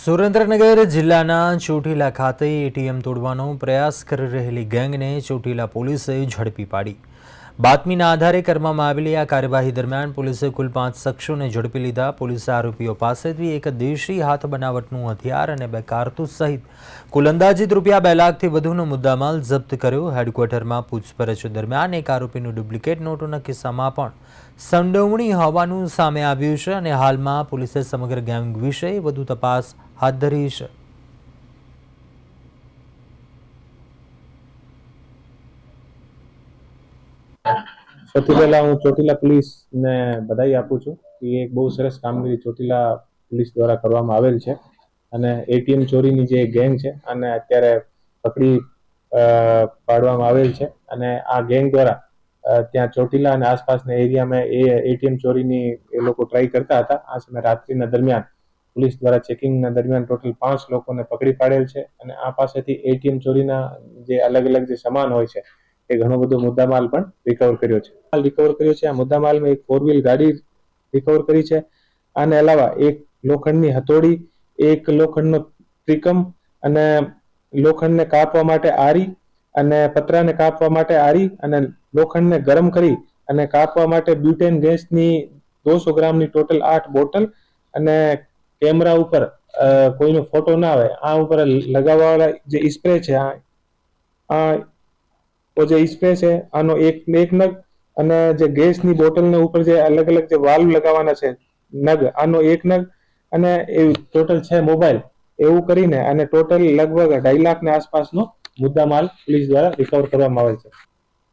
સુરેન્દ્રનગર જિલ્લાના ચોટીલા ખાતે એટીએમ તોડવાનો પ્રયાસ કરી રહેલી ગેંગને ચોટીલા પોલીસે ઝડપી પાડી. બાતમીના આધારે કરવામાં આવેલી આ કાર્યવાહી દરમિયાન પોલીસે કુલ પાંચ શખ્સોને ઝડપી લીધા. પોલીસે આરોપીઓ પાસેથી એક દેશી હાથ બનાવટનું હથિયાર અને બે કારતૂસ સહિત કુલ અંદાજિત રૂપિયા બે લાખથી વધુનો મુદ્દામાલ જપ્ત કર્યો. હેડક્વાર્ટરમાં પૂછપરછ દરમિયાન એક આરોપીનું ડુપ્લિકેટ નોટોના કિસ્સામાં પણ સંડોવણી હોવાનું સામે આવ્યું છે અને હાલમાં પોલીસે સમગ્ર ગેંગ વિશે વધુ તપાસ હાથ ધરીશ સૌથી પહેલા હું ચોટીલા પોલીસને બધાઈ આપું છું એ એક બહુ સરસ કામગીરી ચોટીલા પોલીસ દ્વારા કરવામાં આવેલ છે. અને એટીએમ ચોરીની જે ગેંગ છે અને અત્યારે પકડી પાડવામાં આવેલ છે. અને આ ગેંગ દ્વારા ત્યાં ચોટીલા અને આસપાસના એરિયામાં એ એટીએમ ચોરીની એ લોકો ટ્રાય કરતા હતા. આ સમય રાત્રિના દરમિયાન પોલીસ દ્વારા ચેકિંગના દરમિયાન ટોટલ પાંચ લોકોને પકડી પાડેલ છે અને આ પાસેથી એટીએમ ચોરીના જે અલગ અલગ જે સામાન હોય છે, એ ઘણો બધો મુદ્દામાલ પણ રિકવર કર્યો છે. માલ રિકવર કર્યો છે. આ મુદ્દામાલમાં એક ફોર વ્હીલ ગાડી રિકવર કરી છે. આને અલાવા એક લોખંડની હથોડી, એક લોખંડનો ત્રિકમ અને લોખંડને કાપવા માટે આરી અને પતરાને કાપવા માટે આરી અને લોખંડને ગરમ કરી અને કાપવા માટે બ્યુટેન ગેસની દોસો ગ્રામની ટોટલ આઠ બોટલ અને કેમેરા ઉપર કોઈનો ફોટો ના આવે, આ ઉપર લગાવવાવાળા જે સ્પ્રે છે, આ આ જે સ્પ્રે છે, આનો એક એક નગ અને જે ગેસની બોટલના ઉપર જે અલગ અલગ જે વાલ્વ લગાવવાના છે, નગ, આનો એક નગ અને એ ટોટલ છે મોબાઈલ. એવું કરીને અને ટોટલ લગભગ અઢાઈ લાખની આસપાસનો મુદ્દામાલ પોલીસ દ્વારા રિકવર કરવામાં આવે છે.